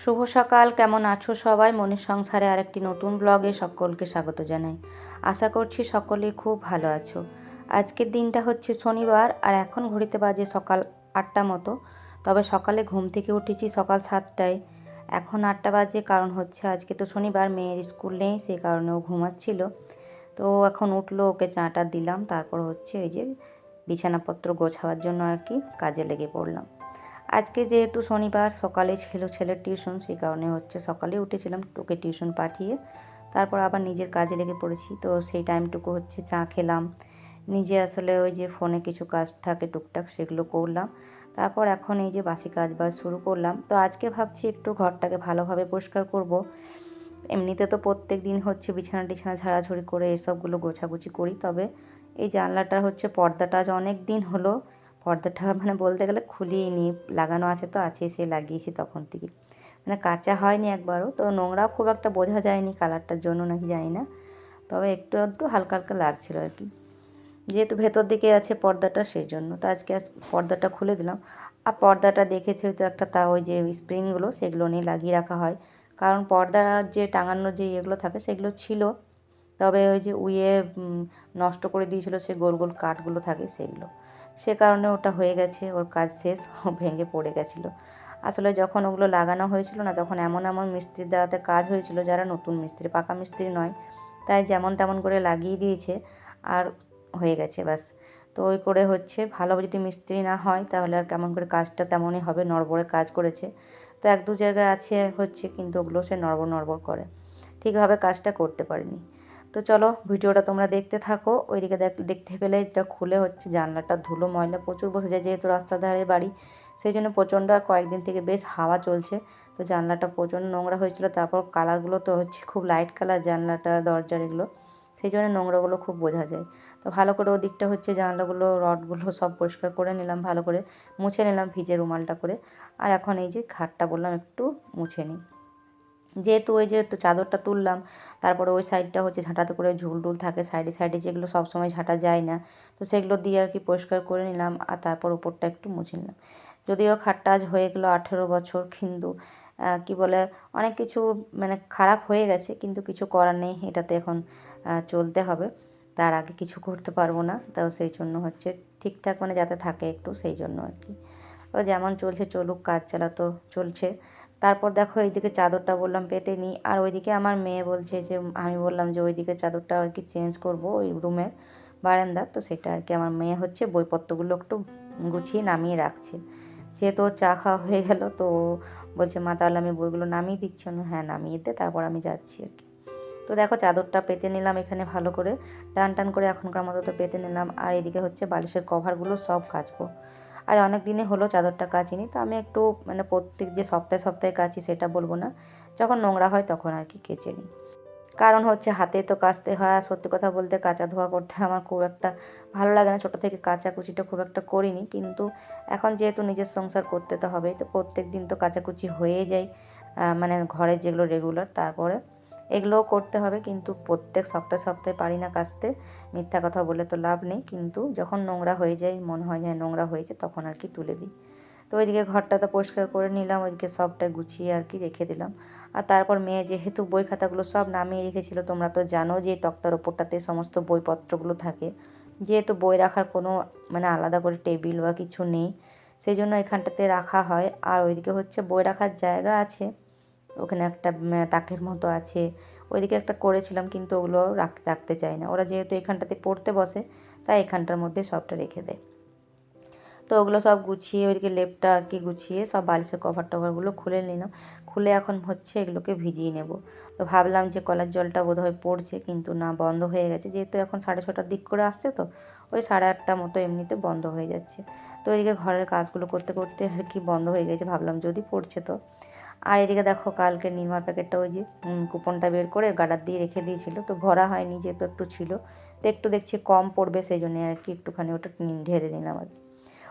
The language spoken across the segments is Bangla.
শুভ সকাল, কেমন আছো সবাই? মনের সংসারে আরেকটি নতুন ব্লগে সকলকে স্বাগত জানাই। আশা করছি সকলে খুব ভালো আছো। আজকের দিনটা হচ্ছে শনিবার, আর এখন ঘড়িতে বাজে সকাল আটটা মতো। তবে সকালে ঘুম থেকে উঠেছি সকাল সাতটায়। এখন আটটা বাজে, কারণ হচ্ছে আজকে তো শনিবার, মেয়ের স্কুল নেই সেই কারণে ও ঘুমাচ্ছিল। তো এখন উঠল, ওকে চাটা দিলাম, তারপর হচ্ছে এই যে বিছানাপত্র গোছাবার জন্য আর কি কাজে লেগে পড়লাম। আজকে যেহেতু শনিবার, সকালে ছিল ছেলের টিউশন, সেই কারণে হচ্ছে সকালে উঠেছিলাম, ওকে টিউশন পাঠিয়ে তারপর আবার নিজের কাজে লেগে পড়েছি। তো সেই টাইমটুকু হচ্ছে চা খেলাম। নিজে আসলে ওই যে ফোনে কিছু কাজ থাকে, টুকটাক সেগুলো করলাম। তারপর এখন এই যে বাসি কাজ বাজ শুরু করলাম। তো আজকে ভাবছি একটু ঘরটাকে ভালোভাবে পরিষ্কার করব। এমনিতে তো প্রত্যেক দিন হচ্ছে বিছানা টিছানা ঝাড়াঝড়ি করে এসবগুলো গোছাগুছি করি, তবে এই জানলাটা হচ্ছে পর্দাটা আজ অনেক দিন হলো। পর্দাটা মানে বলতে গেলে খুলিয়ে নি, লাগানো আছে তো, আছে সে লাগিয়েছি তখন থেকে। মানে কাঁচা হয়নি একবারও, তো নোংরাও খুব একটা বোঝা যায়নি কালারটার জন্য নাকি জানি না। তবে একটু একটু হালকা হালকা লাগছিল আর কি। যেহেতু ভেতর দিকে আছে পর্দাটা, সেই জন্য। তো আজকে আজ পর্দাটা খুলে দিলাম। আর পর্দাটা দেখেছি হয়তো একটা তা ওই যে স্প্রিংগুলো, সেগুলো নিয়ে লাগিয়ে রাখা হয়। কারণ পর্দা যে টাঙানোর যে ইয়েগুলো থাকে, সেগুলো ছিল। তবে ওই যে উইয়ে নষ্ট করে দিয়েছিল সে গোল গোল কাঠগুলো থাকে সেগুলো। সে কারণে ওটা হয়ে গেছে, ওর কাজ শেষ ভেঙে পড়ে গেছিল। আসলে যখন ওগুলো লাগানো হয়েছিল না, তখন এমন এমন মিস্ত্রির দ্বারাতে কাজ হয়েছিল যারা নতুন মিস্ত্রি, পাকা মিস্ত্রি নয়। তাই যেমন তেমন করে লাগিয়ে দিয়েছে আর হয়ে গেছে ব্যাস। তো ওই করে হচ্ছে, ভালো যদি মিস্ত্রি না হয়, তাহলে আর কেমন করে কাজটা তেমনই হবে, নড়বড়ে কাজ করেছে। তো এক দু জায়গায় আছে হচ্ছে, কিন্তু ওগুলো সে নড়বড় নড়বড় করে। ঠিকভাবে কাজটা করতে পারেনি। তো চলো ভিডিওটা তোমরা দেখতে থাকো। ওইদিকে দেখ- দেখতে পেলে যেটা খুলে হচ্ছে জানলাটা, ধুলো, ময়লা প্রচুর বসে যায় যেহেতু রাস্তার ধারে বাড়ি। সেই জন্য প্রচণ্ড আর কয়েকদিন থেকে বেশ হাওয়া চলছে। তো জানলাটা প্রচণ্ড নোংরা হয়েছিল, তারপর কালারগুলো তো হচ্ছে খুব লাইট কালার জানলাটা, দরজার এগুলো। সেই জন্য নোংরাগুলো খুব বোঝা যায়। তো ভালো করে ওদিকটা হচ্ছে জানলাগুলো, রডগুলো সব পরিষ্কার করে নিলাম, ভালো করে মুছে নিলাম ভিজে রুমালটা করে। আর এখন এই যে খাটটা বললাম, একটু মুছে নিই। যেহেতু ওই যে তো চাদরটা তুললাম, তারপরে ওই সাইডটা হচ্ছে ঝাঁটাতে করে ঝুল টুল থাকে সাইডে সাইডে যেগুলো সবসময় ঝাঁটা যায় না। তো সেগুলো দিয়ে আর কি পরিষ্কার করে নিলাম আর তারপর উপরটা একটু মুছে নিলাম। যদিও খাটটা আজ হয়ে গেলো আঠেরো বছর কিন্তু কি বলে, অনেক কিছু মানে খারাপ হয়ে গেছে কিন্তু কিছু করার নেই, এটাতে এখন চলতে হবে। তার আগে কিছু করতে পারব না তাও সেই জন্য হচ্ছে ঠিকঠাক মানে যাতে থাকে একটু, সেই জন্য আর কি। ও যেমন চলছে চলুক, কাজ চালা তো চলছে। তারপর দেখো এইদিকে চাদরটা বললাম পেতে নিই। আর ওইদিকে আমার মেয়ে বলছে যে, আমি বললাম যে, ওইদিকে চাদরটা আর কি চেঞ্জ করব ওই রুমের বারান্দা তো সেটা আর কি আমার মেয়ে হচ্ছে, বইপত্রগুলো একটু গুছিয়ে নামিয়ে রাখছে। যেহেতু চা খাওয়া হয়ে গেল, তো বলছে, মা, তাহলে আমি বইগুলো নামিয়ে দিচ্ছি। হ্যাঁ নামিয়ে দে, তারপর আমি যাচ্ছি আর কি। তো দেখো চাদরটা পেতে নিলাম এখানে ভালো করে। টান টান করে এখনকার মতো তো পেতে নিলাম। আর এদিকে হচ্ছে বালিশের কভারগুলো সব কাচবো। আর অনেক দিনে হলো চাদরটা কাচিনি, তো আমি একটু মানে প্রত্যেক যে সপ্তাহে সপ্তাহে কাচি সেটা বলব না, যখন নোংরা হয় তখন আর কি কেচে নিই। কারণ হচ্ছে হাতে তো কাচতে হয়, আর সত্যি কথা বলতে কাচা ধোয়া করতে আমার খুব একটা ভালো লাগে না, ছোটো থেকে কাচাকুচিটা খুব একটা করিনি, কিন্তু এখন যেহেতু নিজের সংসার করতে তো হবে তো প্রত্যেক দিন তো কাচাকুচি হয়ে যায় মানে ঘরের যেগুলো রেগুলার তারপরে এগুলোও করতে হবে, কিন্তু প্রত্যেক সপ্তাহে সপ্তাহে পারি না কাচতে মিথ্যা কথা বলে তো লাভ নেই, কিন্তু যখন নোংরা হয়ে যায়, মনে হয় যে নোংরা হয়েছে, তখন আর কি তুলে দিই। তো ওইদিকে ঘরটা তো পরিষ্কার করে নিলাম, ওইদিকে সবটা গুছিয়ে আর কি রেখে দিলাম। আর তারপর মেয়ে যেহেতু বই খাতাগুলো সব নামিয়ে রেখেছিল, তোমরা তো জানো যে তক্তার ওপরটাতে সমস্ত বইপত্রগুলো থাকে। যেহেতু বই রাখার কোনো মানে আলাদা করে টেবিল বা কিছু নেই, সেই জন্য এখানটাতে রাখা হয়। আর ওইদিকে হচ্ছে বই রাখার জায়গা আছে। ওখানে একটা তাকের মতো আছে। ওইদিকে একটা করেছিলাম কিন্তু ওগুলো রাখতে রাখতে চায় না। ওরা যেহেতু এখানটাতে পড়তে বসে, তাই এখানটার মধ্যে সবটা রেখে দেয়। তো ওগুলো সব গুছিয়ে, ওইদিকে লেপটা আর কি গুছিয়ে সব বালিশের কভার টভারগুলো খুলে নিলাম। খুলে এখন হচ্ছে এগুলোকে ভিজিয়ে নেব। তো ভাবলাম যে কলার জলটা বোধহয় পড়ছে কিন্তু না, বন্ধ হয়ে গেছে। যেহেতু এখন সাড়ে ছটার দিক করে আসছে তো, ওই সাড়ে আটটা মতো এমনিতে বন্ধ হয়ে যাচ্ছে। তো এদিকে ঘরের কাজগুলো করতে করতে আর কি বন্ধ হয়ে গেছে। ভাবলাম যদি পড়ছে তো। আর এদিকে দেখো কালকে নির্মার প্যাকেটটা ওই যে কুপনটা বের করে গাডার দিয়ে রেখে দিয়েছিল। তো ভরা হয়নি, যেহেতু একটু ছিল। তো একটু দেখছি কম পড়বে সেই জন্য আর কি একটুখানি ওটা ঢেলে নিলাম আর কি।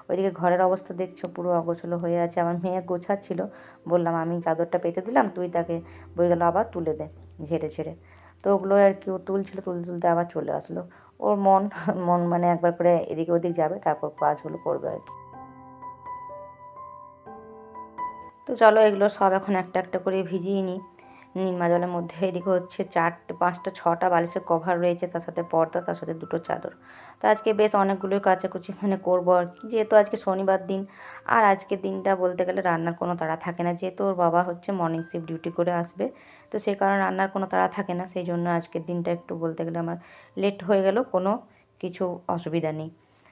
ওইদিকে ঘরের অবস্থা দেখছ, পুরো অগোছলো হয়ে আছে। আমার মেয়ে গোছাচ্ছিল, বললাম, আমি চাদরটা পেতে দিলাম, তুই তাকে বইগুলো আবার তুলে দে, ঝেড়ে ঝেড়ে তো ওগুলো আর কি ও তুলছিল, তুলতে তুলতে আবার চলে আসলো। ওর মন মন মানে একবার করে এদিকে ওদিক যাবে, তারপর কাজগুলো করবে আর কি। তো চলো এগুলো সব এখন একটা একটা করে ভিজিয়ে নিই। নির্মা জলের মধ্যে এদিকে হচ্ছে চারটে, পাঁচটা, ছটা বালিশের কভার রয়েছে, তার সাথে পর্দা, তার সাথে দুটো চাদর। তো আজকে বেশ অনেকগুলোই কাচাকুচি মানে করব আর কি। যেহেতু আজকে শনিবার দিন, আর আজকের দিনটা বলতে গেলে রান্নার কোনো তাড়া থাকে না। যেহেতু ওর বাবা হচ্ছে মর্নিং শিফট ডিউটি করে আসবে, তো সেই কারণে রান্নার কোনো তাড়া থাকে না। সেই জন্য আজকের দিনটা একটু বলতে গেলে আমার লেট হয়ে গেল, কোনো কিছু অসুবিধা নেই।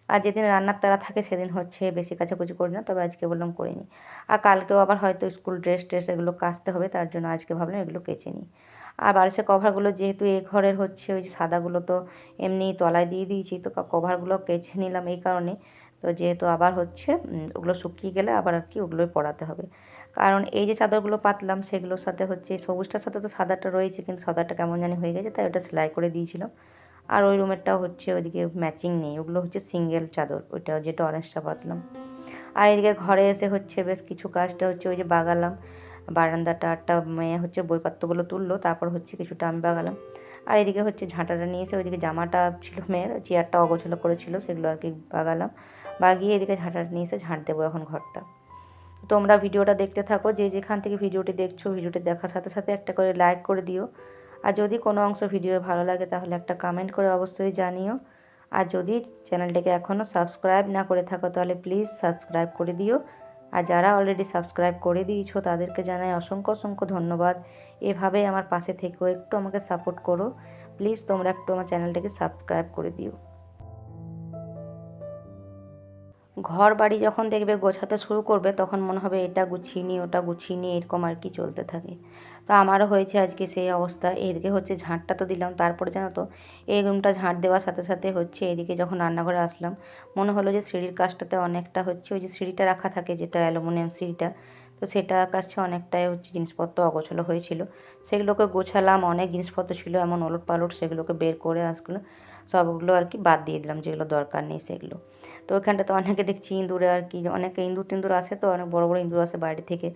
আর যেদিন রান্নার তারা থাকে সেদিন হচ্ছে বেশি কাচাকুচি করি না, তবে আজকে বললাম করে নিই আর কালকেও আবার হয়তো স্কুল ড্রেস ট্রেস এগুলো কাচতে হবে, তার জন্য আজকে ভাবলাম এগুলো কেচে নিই। আর বালিশের কভারগুলো যেহেতু এ ঘরের হচ্ছে, ওই সাদাগুলো তো এমনি তলায় দিয়ে দিয়েছি, তো কভারগুলো কেচে নিলাম এই কারণে। তো যেহেতু আবার হচ্ছে ওগুলো শুকিয়ে গেলে আবার আর কি ওগুলোই পড়াতে হবে। কারণ এই যে চাদরগুলো পাতলাম, সেগুলোর সাথে হচ্ছে, সবুজটার সাথে তো সাদাটা রয়েছে, কিন্তু সাদাটা কেমন জানি হয়ে গেছে, তাই ওটা সেলাই করে দিয়েছিলাম। আর ওই রুমেরটাও হচ্ছে ওইদিকে ম্যাচিং নেই, ওগুলো হচ্ছে সিঙ্গেল চাদর ওইটা যেটা অরেঞ্জটা পাতলাম আর এদিকে ঘরে এসে হচ্ছে বেশ কিছু কাজটা হচ্ছে ওই যে বাগালাম, বারান্দাটা আটটা মেয়ে হচ্ছে বইপত্রগুলো তুললো, তারপর হচ্ছে কিছুটা আমি বাগালাম। আর এদিকে হচ্ছে ঝাঁটাটা নিয়ে এসে ওইদিকে জামাটা ছিল মেয়ের, চেয়ারটা অগোছলো করেছিল, সেগুলো আর কি বাগালাম। বাগিয়ে এদিকে ঝাঁটাটা নিয়ে এসে ঝাঁট দেবো এখন ঘরটা। তোমরা ভিডিওটা দেখতে থাকো, যে যেখান থেকে ভিডিওটি দেখছ, ভিডিওটি দেখার সাথে সাথে একটা করে লাইক করে দিও। আর যদি কোনো অংশ ভিডিও ভালো লাগে তাহলে একটা কমেন্ট করে অবশ্যই জানিও। আর যদি চ্যানেলটাকে এখনও সাবস্ক্রাইব না করে থাকো তাহলে প্লিজ সাবস্ক্রাইব করে দিও। আর যারা অলরেডি সাবস্ক্রাইব করে দিয়েছ তাদেরকে জানাই অসংখ্য অসংখ্য ধন্যবাদ। এভাবেই আমার পাশে থেকেও একটু আমাকে সাপোর্ট করো। প্লিজ তোমরা একটু আমার চ্যানেলটাকে সাবস্ক্রাইব করে দিও। ঘর বাড়ি যখন দেখবে গোছাতে শুরু করবে, তখন মনে হবে এটা গুছিয়ে নিই ওটা গুছিয়ে নিই এরকম আর কি চলতে থাকে। তো আমারও হয়েছে আজকে সেই অবস্থা। এদিকে হচ্ছে ঝাঁটটা তো দিলাম, তারপরে জানো তো, এই রুমটা ঝাঁট দেওয়ার সাথে সাথে হচ্ছে এদিকে যখন রান্নাঘরে আসলাম, মনে হলো যে সিঁড়ির কাজটাতে অনেকটা হচ্ছে ওই যে সিঁড়িটা রাখা থাকে যেটা অ্যালুমিনিয়াম সিঁড়িটা, তো সেটার কাছে অনেকটাই হচ্ছে জিনিসপত্র অগোছলো হয়েছিল। সেগুলোকে গোছালাম, অনেক জিনিসপত্র ছিল, এমন ওলট পালট সেগুলোকে বের করে আসলো সবগুলো আর কি বাদ দিয়ে দিলাম, যেগুলো দরকার নেই সেগুলো। তো ওইখানটাতে অনেকে দেখছি ইঁদুরে আর কি, অনেকে ইঁদুর টিন্দুর আসে, তো অনেক বড় বড় ইঁদুর আসে বাইরে থেকে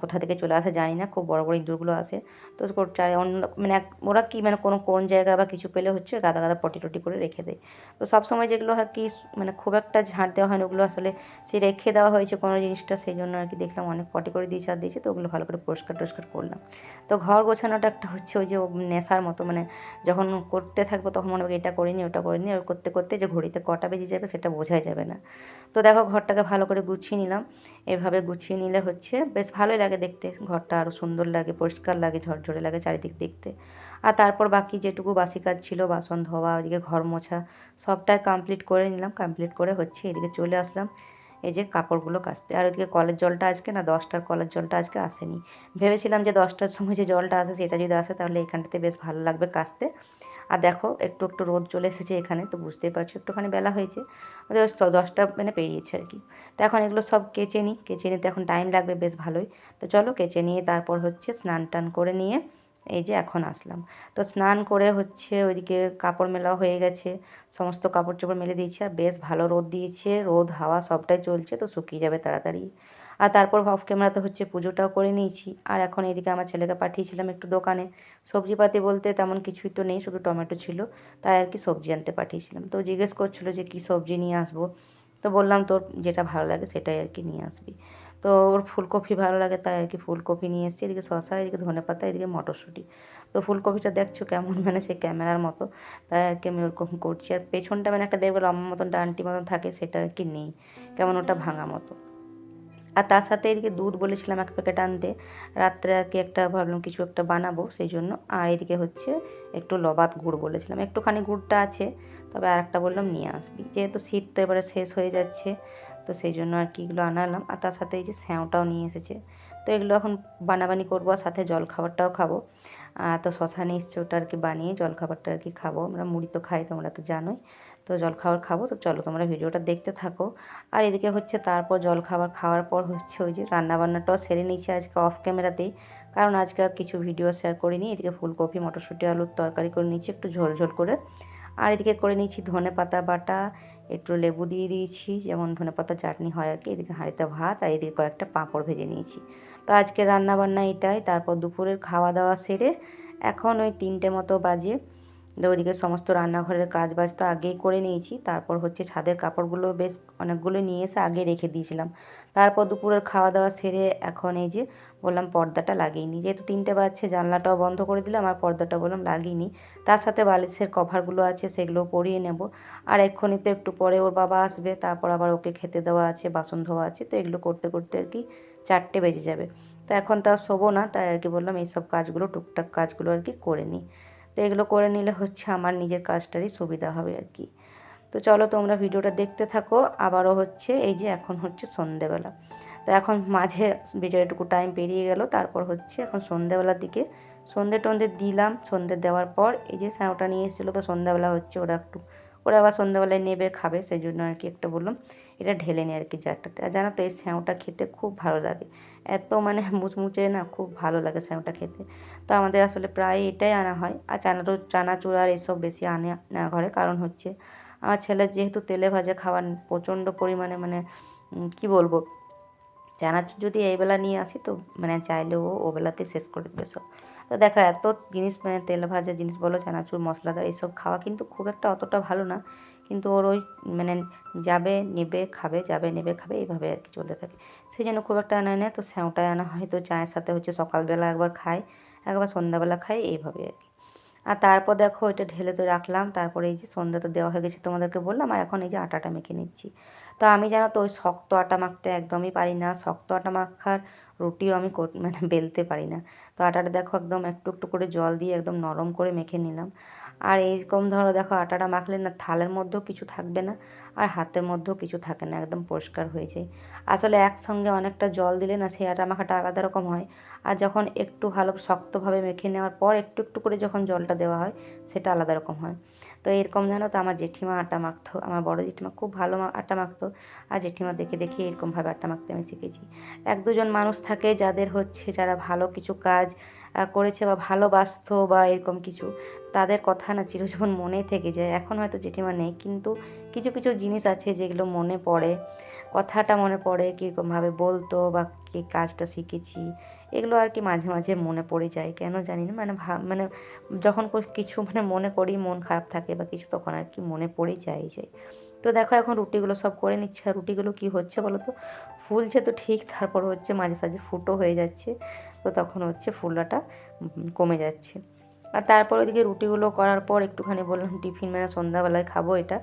কোথা থেকে চলে আসে জানি না, খুব বড় বড় ইঁদুরগুলো আসে। তো চারি, অন্য মানে এক, ওরা কি মানে কোনো, কোন জায়গা বা কিছু পেলে হচ্ছে গাদা গাদা পটি টটি করে রেখে দেয়। তো সব সময় যেগুলো আর কি মানে খুব একটা ঝাঁট দেওয়া হয় না ওগুলো আসলে সে রেখে দেওয়া হয়েছে কোনো জিনিসটা, সেই জন্য আর কি দেখলাম অনেক পটি করে দিয়েছে আর দিয়েছে, তো ওগুলো ভালো করে পরিষ্কার টরিষ্কার করলাম। তো ঘর গোছানোটা একটা হচ্ছে ওই যে নেশার মতো মানে যখন করতে থাকব তখন মনে হবে এটা করিনি, ওটা করিনি ওই করতে করতে যে ঘড়িতে কটা বেজে যাবে সেটা বোঝাই যাবে না। তো দেখো ঘরটাকে ভালো করে গুছিয়ে নিলাম। এভাবে গুছিয়ে নিলে হচ্ছে বেশ ভালোই লাগে দেখতে। ঘরটা আরও সুন্দর লাগে, পরিষ্কার লাগে, ঝরঝরে লাগে চারিদিক দেখতে। আর তারপর বাকি যেটুকু বাসি কাজ ছিল, বাসন ধোয়া, ওইদিকে ঘর মোছা, সবটাই কমপ্লিট করে নিলাম। কমপ্লিট করে হচ্ছে এদিকে চলে আসলাম। এই যে কাপড়গুলো কাচতে। আর ওইদিকে কলের জলটা আজকে না, দশটার কলের জলটা আজকে আসেনি। ভেবেছিলাম যে দশটার সময় যে জলটা আসে, সেটা যদি আসে তাহলে এখানটাতে বেশ ভালো লাগবে কাচতে। আর দেখো, একটু একটু রোদ চলে এসেছে এখানে, তো বুঝতেই পারছ, একটুখানি বেলা হয়েছে। দশটা মানে পেরিয়েছে আর কি। তো এখন এগুলো সব কেচে নিই, কেচে নিতে এখন টাইম লাগবে, বেশ ভালোই। তো চলো কেচে নিয়ে তারপর হচ্ছে স্নান টান করে নিয়ে এই যে এখন আসলাম। তো স্নান করে হচ্ছে ওইদিকে কাপড় মেলা হয়ে গেছে, সমস্ত কাপড় চোপড় মেলে দিয়েছে, আর বেশ ভালো রোদ দিয়েছে, রোদ, হাওয়া সবটাই চলছে, তো শুকিয়ে যাবে তাড়াতাড়ি। আর তারপর অফ ক্যামেরাতে হচ্ছে পুজোটাও করে নিয়েছি। আর এখন এদিকে আমার ছেলেকে পাঠিয়েছিলাম একটু দোকানে। সবজিপাতি বলতে তেমন কিছুই তো নেই, শুধু টমেটো ছিল। তাই আর কি সবজি আনতে পাঠিয়েছিলাম। তো জিজ্ঞেস করছিল যে কী সবজি নিয়ে আসব? তো বললাম তোর যেটা ভালো লাগে সেটাই আর কি নিয়ে আসবি। তো ওর ফুলকপি ভালো লাগে, তাই আর কি ফুলকপি নিয়ে এসেছি। এদিকে শশা এদিকে ধনে পাতা এদিকে মটরশুঁটি। তো ফুলকপিটা দেখছ কেমন? মানে সেই ক্যামেরার মতো। তাই আর কি আমি ওরকম করছি। আর পেছনটা মানে একটা দেখব লম্বা মতন, ডান্টি মতন থাকে, সেটা আর কি নেই। কেমন ওটা ভাঙা মতো। আর তার সাথে এদিকে দুধ বলেছিলাম এক প্যাকেট আনতে। রাত্রে আর কি একটা ভাবলাম কিছু একটা বানাবো, সেই জন্য। আর এদিকে হচ্ছে একটু লবাত গুড় বলেছিলাম। একটুখানি গুড়টা আছে, তবে আর একটা বললাম নিয়ে আসবি। যেহেতু শীত তো এবারে শেষ হয়ে যাচ্ছে, তো সেই জন্য আর কি এগুলো আনালাম। আর তার সাথে এই যে স্যাঁওটাও নিয়ে এসেছে। তো এগুলো এখন বানাবানি করব আর সাথে জল খাবারটাও খাব তো শশা এসছে, ওটা আর কি বানিয়ে জল খাবারটা আর কি খাব। আমরা মুড়ি তো খাই, তোমরা তো জানোই। তো জল খাবার খাব, তো চলো তোমরা ভিডিওটা দেখতে থাকো। আর এদিকে হচ্ছে তারপর জল খাবার খাওয়ার পর হচ্ছে ওই যে রান্নাবান্নাটাও সেরে নিয়েছি আজকে অফ ক্যামেরাতেই কারণ আজকে আর কিছু ভিডিও শেয়ার করিনি, এদিকে ফুলকপি, মটরশুঁটি, আলুর তরকারি করে নিয়েছি একটু ঝোল ঝোল করে। আর এদিকে করে নিয়েছি ধনে পাতা বাটা, একটু লেবু দিয়ে দিয়েছি, যেমন ধনে পাতা চাটনি হয় আর কি, এদিকে হাঁড়িতে ভাত, আর এদিকে কয়েকটা পাঁপড় ভেজে নিয়েছি। তো আজকে রান্নাবান্না এটাই, তারপর দুপুরের খাওয়া দাওয়া সেরে এখন ওই তিনটে মতো বাজে। তো ওইদিকে সমস্ত রান্নাঘরের কাজ বাজ তো আগেই করে নিয়েছি। তারপর হচ্ছে ছাদের কাপড়গুলো বেশ অনেকগুলো নিয়ে এসে আগে রেখে দিয়েছিলাম। তারপর দুপুরের খাওয়া দাওয়া সেরে এখন এই যে বললাম পর্দাটা লাগিয়ে নিই। যেহেতু তিনটে বাজছে, জানলাটাও বন্ধ করে দিলাম আর পর্দাটা বললাম লাগিয়ে নিই। তার সাথে বালিশের কভারগুলো আছে সেগুলো পরিয়ে নেব। আর এক্ষুনি তো একটু পরে ওর বাবা আসবে, তারপর আবার ওকে খেতে দেওয়া আছে, বাসন ধোয়া আছে, তো এগুলো করতে করতে আর কি চারটে বেজে যাবে। তো এখন তো আর শোবো না, তাই আর কি বললাম এইসব কাজগুলো, টুকটাক কাজগুলো আর কি করে নিই। তো এগুলো করে নিলে হচ্ছে আমার নিজের কাজটারই সুবিধা হবে আর কি। তো চলো তোমরা ভিডিওটা দেখতে থাকো, আবারও হচ্ছে এই যে এখন হচ্ছে সন্ধেবেলা। তো এখন মাঝে ভিডিওটুকু টাইম পেরিয়ে গেল, তারপর হচ্ছে এখন সন্ধেবেলার দিকে সন্ধে টন্ধে দিলাম, সন্ধে দেওয়ার পর এই যে স্যাঁওটা নিয়ে এসেছিল, তো সন্ধ্যাবেলা হচ্ছে ওরা একটু, ওরা আবার সন্ধ্যাবেলায় নেবে, খাবে, সেই জন্য আর কি একটা বললাম। এটা ঢেলে নিই আর কি জারটাতে। আর জানো তো, এই স্যাঁওটা খেতে খুব ভালো লাগে। এত মানে মুচমুচে না খুব ভালো লাগে স্যাঁওটা খেতে। তো আমাদের আসলে প্রায় এটাই আনা হয়। আর চানাচুর চানাচুর আর এসব বেশি আনে না ঘরে। কারণ হচ্ছে, আমার ছেলের যেহেতু তেলে ভাজা খাওয়ার প্রচণ্ড পরিমাণে মানে কি বলব? চানাচুর যদি এই বেলা নিয়ে আসি তো মানে চাইলেও ও বেলাতে শেষ করে দেবে সব। তো দেখো, এত জিনিস মানে তেল ভাজা জিনিস বলো, চানাচুর, মশলাদার এইসব খাওয়া কিন্তু খুব একটা অতটা ভালো না। কিন্তু ওর ওই মানে যাবে, নেবে, খাবে, যাবে, নেবে, খাবে, এইভাবে আর কি চলতে থাকে। সেই জন্য খুব একটা আনা নেয় তো স্যাঁওটায় আনা হয় তো চায়ের সাথে হচ্ছে সকালবেলা একবার খাই, একবার সন্ধ্যাবেলা খাই, এইভাবে আর কি। আর তারপর দেখো এটা ঢেলে তো রাখলাম, তারপরে এই যে সন্ধ্যা তো দেওয়া হয়ে গেছে তোমাদেরকে বললাম, আর এখন এই যে আটাটা মেখে নিচ্ছি। তো আমি জানো তো ওই শক্ত আটা মাখতে একদমই পারি না, শক্ত আটা মাখার রুটিও আমি মানে বেলতে পারি না। তো আটাটা দেখো একদম একটু একটু করে জল দিয়ে একদম নরম করে মেখে নিলাম। আর এইরকম ধরো দেখো আটাটা মাখলে না থালের মধ্যেও কিছু থাকবে না, আর হাতের মধ্যেও কিছু থাকে না, একদম পরিষ্কার হয়ে যায়। আসলে একসঙ্গে অনেকটা জল দিলে না সেই আটা মাখাটা আলাদা রকম হয়। আর যখন একটু ভালো শক্তভাবে মেখে নেওয়ার পর একটু একটু করে যখন জলটা দেওয়া হয়, সেটা আলাদা রকম হয়। তো এরকম জানো তো আমার জেঠিমা আটা মাখতো, আমার বড় জেঠিমা খুব ভালো আটা মাখতো, আর জেঠিমা দেখে দেখে এরকমভাবে আটা মাখতে আমি শিখেছি। এক দুজন মানুষ থাকে যাদের হচ্ছে যারা ভালো কিছু কাজ করেছে বা ভালোবাসত বা এরকম কিছু তাদের কথা না চিরজীবন মনেই থেকে যায়। এখন হয়তো জেঠিমা নেই, কিন্তু কিছু কিছু জিনিস আছে যেগুলো মনে পড়ে। কথাটা মনে পড়ে, কীরকমভাবে বলতো বা কী কাজটা শিখেছি, এগুলো আর কি মাঝে মাঝে মনে পড়ে যায়। কেন জানি না মানে ভা মানে যখন কিছু মানে মনে করি, মন খারাপ থাকে বা কিছু, তখন আর কি মনে পড়েই যায় যায় তো দেখো এখন রুটিগুলো সব করে নিচ্ছে। আর রুটিগুলো কী হচ্ছে বলো তো? ফুলছে তো ঠিক, তারপর হচ্ছে মাঝে, সাঝে ফুটো হয়ে যাচ্ছে, তো তখন হচ্ছে ফুলাটা কমে যাচ্ছে। আর তারপর ওইদিকে রুটিগুলো করার পর একটুখানি বললাম, টিফিন মানে সন্ধ্যাবেলায় খাব এটা।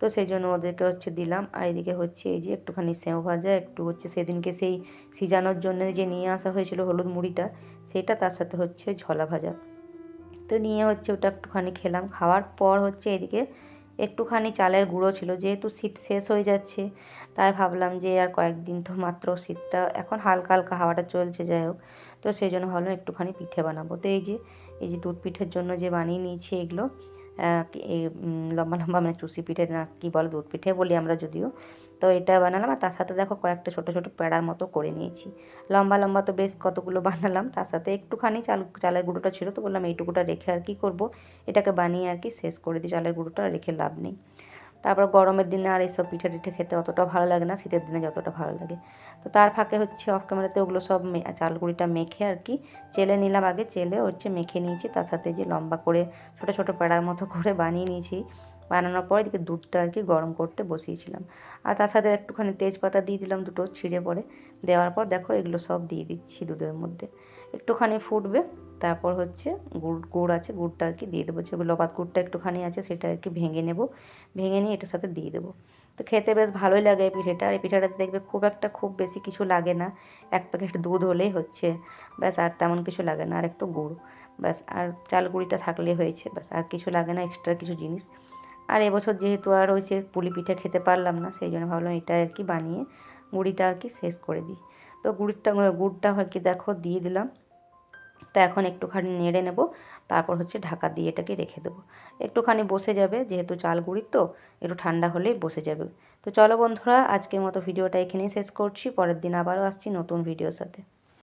তো সেই জন্য ওদেরকে হচ্ছে দিলাম। আর এদিকে হচ্ছে এই যে একটুখানি সেও ভাজা, একটু হচ্ছে সেদিনকে সেই সিজানোর জন্য যে নিয়ে আসা হয়েছিল হলুদ মুড়িটা, সেটা তার সাথে হচ্ছে ঝলা ভাজা। তো নিয়ে হচ্ছে ওটা একটুখানি খেলাম। খাওয়ার পর হচ্ছে এদিকে একটুখানি চালের গুঁড়ো ছিল, যেহেতু শীত শেষ হয়ে যাচ্ছে, তাই ভাবলাম যে আর কয়েকদিন তো মাত্র শীতটা, এখন হালকা হালকা হাওয়াটা চলছে যাই হোক। তো সেই জন্য ভাবলাম একটুখানি পিঠে বানাবো। তো এই যে এই যে দুধ পিঠের জন্য যে বানিয়ে নিয়েছি এগুলো লম্বা লম্বা মানে চুষি পিঠে না, কী বলে দুধ পিঠে বলি আমরা যদিও। তো এটা বানালাম আর তার সাথে দেখো কয়েকটা ছোটো ছোটো প্যাড়ার মতো করে নিয়েছি। লম্বা লম্বা তো বেশ কতগুলো বানালাম, তার সাথে একটুখানি চাল, চালের গুঁড়োটা ছিল তো বললাম এইটুকুটা রেখে আর কি করব, এটাকে বানিয়ে আর কি শেষ করে দিই, চালের গুঁড়োটা রেখে লাভ নেই। তারপর গরমের দিনে আর এইসব পিঠা টিঠে খেতে অতটা ভালো লাগে না, শীতের দিনে যতটা ভালো লাগে। তো তার ফাঁকে হচ্ছে অফ ক্যামেরাতে ওগুলো সব চালগুড়িটা মেখে আর কি, চেলে নিলাম আগে, চেলে হচ্ছে মেখে নিয়েছি, তার সাথে যে লম্বা করে ছোটো ছোটো প্যাড়ার মতো করে বানিয়ে নিয়েছি। বানানোর পর এদিকে দুধটা আর কি গরম করতে বসিয়েছিলাম। আর তার সাথে একটুখানি তেজপাতা দিয়ে দিলাম দুটো, ছিঁড়ে পরে দেওয়ার পর দেখো এগুলো সব দিয়ে দিচ্ছি দুধের মধ্যে। একটুখানি ফুটবে। তারপর হচ্ছে গুড় গুড় আছে, গুড়টা আর কি দিয়ে দেবো। যেগুলো লপাত গুড়টা একটুখানি আছে সেটা আর কি ভেঙে নেব। ভেঙে নিয়ে এটার সাথে দিয়ে দেবো। তো খেতে বেশ ভালোই লাগে এই পিঠেটা। এই পিঠাটা দেখবে খুব একটা খুব বেশি কিছু লাগে না। এক প্যাকেট দুধ হলেই হচ্ছে। ব্যাস, আর তেমন কিছু লাগে না। আর একটু গুড়। ব্যাস, আর চাল গুঁড়িটা থাকলেই হয়েছে। ব্যাস, আর কিছু লাগে না এক্সট্রা কিছু জিনিস। আর এবছর যেহেতু আর ওই সে পুলি পিঠে খেতে পারলাম না, সেই জন্য ভাবলাম এটা আর কি বানিয়ে গুঁড়িটা আর কি শেষ করে দিই। তো গুড়িটা গুড়টা আর কি দেখো, দিয়ে দিলাম। তো এখন একটুখানি নেড়ে নেব, তারপর হচ্ছে ঢাকা দিয়ে এটাকে রেখে দেবো। একটুখানি বসে যাবে, যেহেতু চাল গুঁড়ির তো, একটু ঠান্ডা হলেই বসে যাবে। তো চলো বন্ধুরা, আজকের মতো ভিডিওটা এখানেই শেষ করছি, পরের দিন আবারও আসছি নতুন ভিডিওর সাথে।